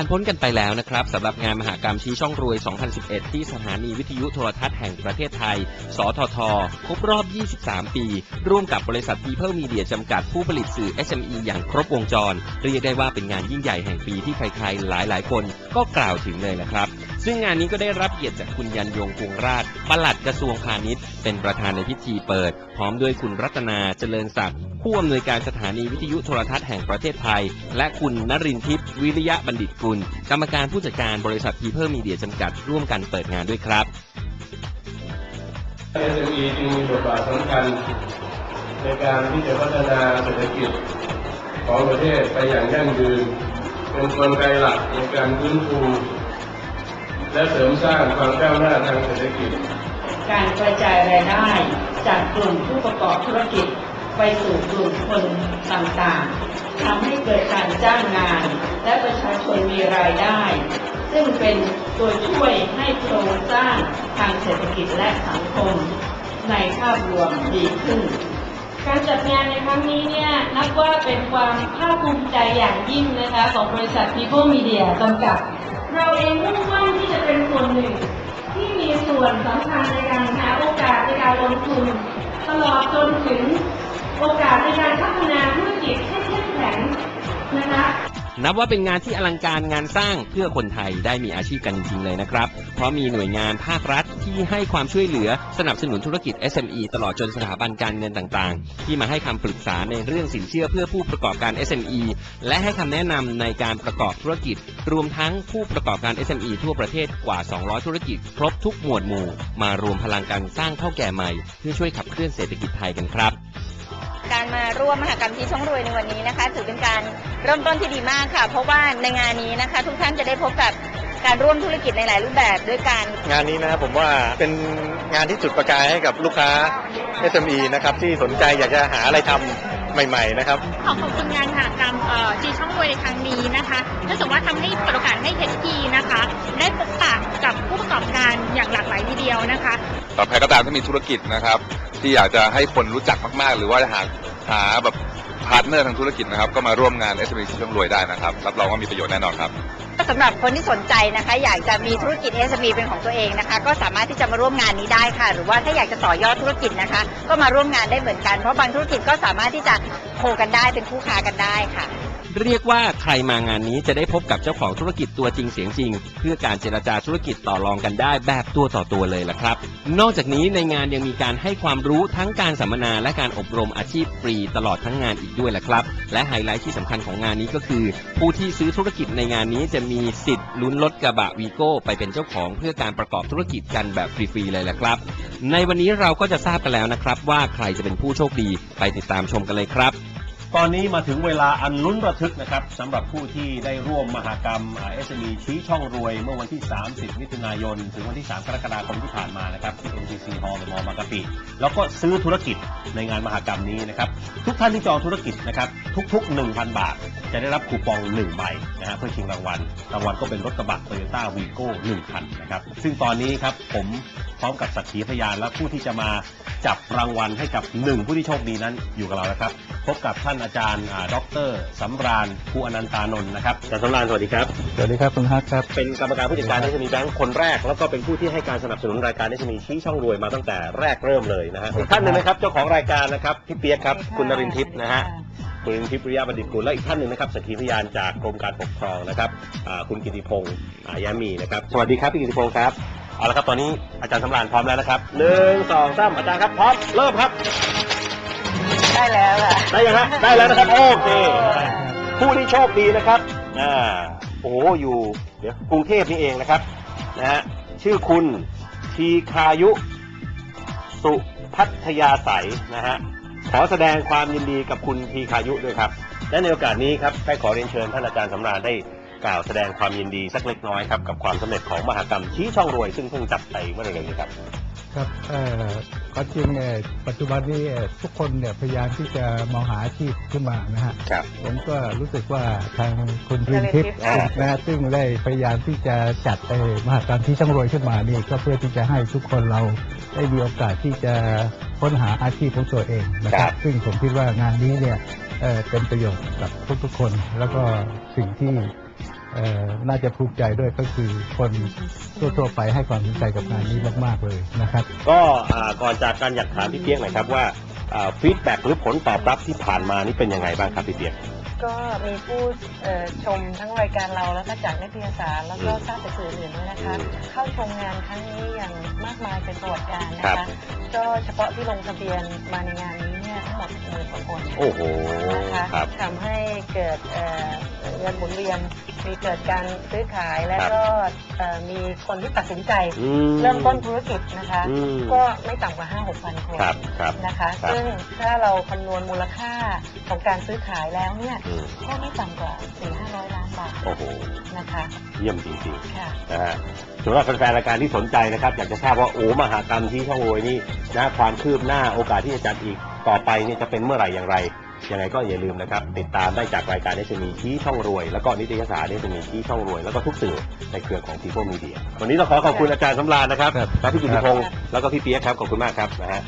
านพ้นกันไปแล้วนะครับสำหรับงานมหากรรมชี้ช่องรวย 2011 ที่สถานีวิทยุโทรทัศน์แห่งประเทศไทย สทท ครบรอบ 23 ปี ร่วมกับบริษัท People Media จำกัดผู้ผลิตสื่อ SME อย่างครบวงจร เรียกได้ว่าเป็นงานยิ่งใหญ่แห่งปีที่ใครๆ หลายๆ คนก็กล่าวถึงเลยนะครับ ซึ่งงานนี้ก็ได้รับเกียรติจากคุณยันยงพวงราชปลัดกระทรวงพาณิชย์ เป็นประธานในพิธีเปิด พร้อมด้วยคุณรัตนาเจริญศักดิ์ ผู้อำนวยการสถานีวิทยุโทรทัศน์แห่งประเทศไทย และคุณนรินทร์ทิพย์วิริยะบัณฑิตกุล กรรมการผู้จัดการบริษัท People Media จำกัดร่วมกันเปิดงานด้วยครับ SME จึงมีบทบาทสำคัญในการที่จะพัฒนาเศรษฐกิจของประเทศไปอย่างยั่งยืน เป็นกลไกหลักในการฟื้นฟูและเสริมสร้างความก้าวหน้าทางเศรษฐกิจ การกระจายรายได้จากกลุ่มผู้ประกอบธุรกิจ ไปสู่กลุ่มคนต่างๆทำให้เกิดการจ้างงาน และประชาชนมีรายได้ ซึ่งเป็นตัวช่วยให้โครงสร้างทางเศรษฐกิจและสังคม ในภาพรวมดีขึ้น การจัดงานในครั้งนี้เนี่ยนับว่าเป็นความภาคภูมิใจอย่างยิ่งนะคะของบริษัท People Media จำกัด เราเองมุ่งมั่นที่จะเป็นส่วนหนึ่งที่มีส่วนสำคัญในการหาโอกาสในการลงทุน ตลอดจนถึง โอกาสในการพัฒนาธุรกิจให้เข้มแข็งนะคะนับว่าเป็นงานที่อลังการงานสร้างเพื่อคนไทยได้มีอาชีพกันจริงๆเลยนะครับ เพราะมีหน่วยงานภาครัฐที่ให้ความช่วยเหลือสนับสนุนธุรกิจ SME ตลอดจนสถาบันการเงินต่างๆ ที่มาให้คำปรึกษาในเรื่องสินเชื่อเพื่อผู้ประกอบการ SME และให้คำแนะนำในการประกอบธุรกิจ รวมทั้งผู้ประกอบการ SME ทั่วประเทศกว่า 200 ธุรกิจ ครบทุกหมวดหมู่ มารวมพลังกันสร้างเท่าแก่ใหม่ เพื่อช่วยขับเคลื่อนเศรษฐกิจไทยกันครับ การมาร่วมมหกรรมที่ช่องรวยในวันนี้นะคะ ถือเป็นการเริ่มต้นที่ดีมากค่ะ เพราะว่าในงานนี้นะคะ ทุกท่านจะได้พบกับการร่วมธุรกิจในหลายรูปแบบด้วยกัน งานนี้นะครับผมว่าเป็นงานที่จุดประกายให้กับลูกค้า SME นะครับที่สนใจอยากจะหาอะไรทำใหม่ ๆ นะครับ ขอขอบคุณงานมหากรรมเอ่อจีช่องรวยในครั้งนี้นะคะเนื่องจากว่าทำให้เปิดโอกาสให้ HP นะคะ ได้พบปะกับผู้ประกอบการอย่างหลากหลายทีเดียวนะคะสำหรับใครก็ตามที่มีธุรกิจนะครับ ที่อยากจะให้คนรู้จักมากๆ หรือว่าหา หาแบบพาร์ทเนอร์ทางธุรกิจนะครับ ก็มาร่วมงาน SME ช่องรวยได้นะครับ รับรองว่ามีประโยชน์แน่นอนครับ สำหรับคนที่สนใจนะคะ อยากจะมีธุรกิจ SME เป็นของตัวเองนะคะ ก็สามารถที่จะมาร่วมงานนี้ได้ค่ะ หรือว่าถ้าอยากจะต่อยอดธุรกิจนะคะ ก็มาร่วมงานได้เหมือนกัน เพราะบางธุรกิจก็สามารถที่จะโคกันได้เป็นคู่ค้ากันได้ค่ะ เรียกว่าใครมางานนี้จะได้พบกับเจ้าของธุรกิจตัวจริงเสียงจริง เพื่อการเจรจาธุรกิจต่อรองกันได้แบบตัวต่อตัวเลยล่ะครับ นอกจากนี้ในงานยังมีการให้ความรู้ทั้งการสัมมนาและการอบรมอาชีพฟรีตลอดทั้งงานอีกด้วยล่ะครับ และไฮไลท์ที่สำคัญของงานนี้ก็คือ ผู้ที่ซื้อธุรกิจในงานนี้จะมีสิทธิ์ลุ้นรถกระบะวีโก้ไปเป็นเจ้าของเพื่อการประกอบธุรกิจกันแบบฟรีๆเลยล่ะครับ ในวันนี้เราก็จะทราบกันแล้วนะครับ ว่าใครจะเป็นผู้โชคดีไปติดตามชมกันเลยครับ ตอนนี้มาถึงเวลาอันลุ้นระทึกนะครับสำหรับผู้ที่ได้ร่วมมหากรรมเอสมีชี้ช่องรวย เมื่อวันที่ 30 มิถุนายน ถึงวันที่ 3 กรกฎาคมที่ผ่านมานะครับที่ MTC Hall ในมอบางกะปิแล้วก็ซื้อธุรกิจในงานมหากรรมนี้นะครับ ทุกท่านที่จองธุรกิจนะครับ ทุก ๆ 1,000 บาท จะได้รับคูปอง 1 ใบนะฮะเพื่อชิงรางวัลรางวัลก็เป็นรถกระบะ Toyota Vigo 1คันนะครับซึ่งตอนนี้ครับผม พร้อมกับสักขีพยานและผู้ที่จะมาจับรางวัลให้กับหนึ่งผู้ที่โชคดีนั้นอยู่กับเราแล้วครับ พบกับท่านอาจารย์อ่าดรสำราญภูอนันตานนท์นะครับอาจารย์สำราญสวัสดีครับสวัสดีครับคุณฮักครับเป็นกรรมการผู้จัดการเอสมีแบงค์คนแรก แล้วก็เป็นผู้ที่ให้การสนับสนุนรายการเอสมีชี้ช่องรวยมาตั้งแต่แรกเริ่มเลยนะฮะอีกท่านหนึ่งนะครับเจ้าของรายการนะครับพี่เปียกครับคุณนรินทร์ทิพย์นะฮะคุณนรินทร์ทิพย์ปริยาบัณฑิตกุลและอีกท่านหนึ่งนะครับสักขีพยานจากกรมการปกครองนะครับอ่าคุณกิติพงศ์อ่ายามีนะครับ สวัสดีครับพี่กิติพงศ์ครับ เอาละครับตอนนี้อาจารย์สำราญพร้อมแล้วนะครับหนึ่งสองสามอาจารย์ครับพร้อมเริ่มครับ ได้แล้วค่ะ ได้ยังฮะได้แล้วนะครับโอเคผู้ที่โชคดีนะครับอ่าโอ้โหอยู่เดี๋ยวกรุงเทพนี่เองนะครับนะฮะชื่อคุณทีคายุ สุพัทยาใสนะฮะขอแสดงความยินดีกับคุณทีคายุด้วยครับและในโอกาสนี้ครับได้ขอเรียนเชิญท่านอาจารย์สำราญได้ กล่าวแสดงความยินดีสักเล็กน้อยครับกับความสำเร็จของมหากรรมชี้ช่องรวยซึ่งเพิ่งจัดไปเมื่อเร็วๆนี้ครับ ครับเอ่อก็จริงเอ่อปัจจุบันนี้เอ่อทุกคนเนี่ยพยายามที่จะมองหาอาชีพขึ้นมานะฮะครับผมก็รู้สึกว่าทางคุณรินทิพย์อ่านะฮะซึ่งได้พยายามที่จะจัดเอ่อมหากรรมที่ช่างรวยขึ้นมานี่ก็เพื่อที่จะให้ทุกคนเราได้มีโอกาสที่จะค้นหาอาชีพของตัวเองนะครับ ซึ่งผมคิดว่างานนี้เนี่ยเอ่อเป็นประโยชน์กับทุกๆคน แล้วก็สิ่งที่เอ่อ น่าจะภูมิใจด้วยก็คือคนทั่วๆไปให้ความสนใจกับงานนี้มาก ๆ เลยนะครับ ก็อ่าก่อนจากการอยากถามพี่เปียกหน่อยครับว่าฟีดแบ็หรือผลตอบรับที่ผ่านมานี่เป็นยังไงบ้างครับพี่เปียกก็มีผู้เอ่อชมทั้งรายการเราแล้วก็จากนิตยสารแล้วก็ทราบจากสื่ออื่นด้วยนะคะ เข้าชมงานครั้งนี้อย่างมากมายเป็นประวัติการณ์นะครัคะบก็เฉพาะที่ลงทะเบียนมาในงานนี้ เนี่ยทั้งหมดหมื่นกว่าคนโอ้โหนะคะครับ ทำให้เกิดเอ่อเงินหมุนเวียนมีเกิดการซื้อขายและครับก็เอ่อมีคนที่ตัดสินใจ อืเริ่มต้นธุรกิจนะคะ อืมก็ไม่ต่ำกว่า 5 6 พันคนครับครับ นะคะ ครับ ซึ่งถ้าเราคำนวณมูลค่าของการซื้อขายแล้วเนี่ยอืมก็ไม่ต่ำกว่า 4 5 0 0 ล้านบาทโอ้โหนะคะเยี่ยมจริงค่ะๆนะฮะสำหรับแฟนๆรายการที่สนใจนะครับ อยากจะทราบว่าโอ้มหากรรมที่ช่องโวยนี่นะความคืบหน้าโอกาสที่จะจัดอีก ต่อไปนี่จะเป็นเมื่อไหร่อย่างไรยังไงก็อย่าลืมนะครับ ติดตามได้จากรายการ s อ e ชี้ช่องรวย แล้วก็นิตยสาร s อ e ชี้ช่องรวย แล้วก็ทุกสื่อในเครือของ People Media วันนี้เราขอขอบคุณอาจารย์สำราญนะครับครับและพี่กิติพงศ์ครับแล้วก็พี่เปียกครับขอบคุณมากครับนะฮะ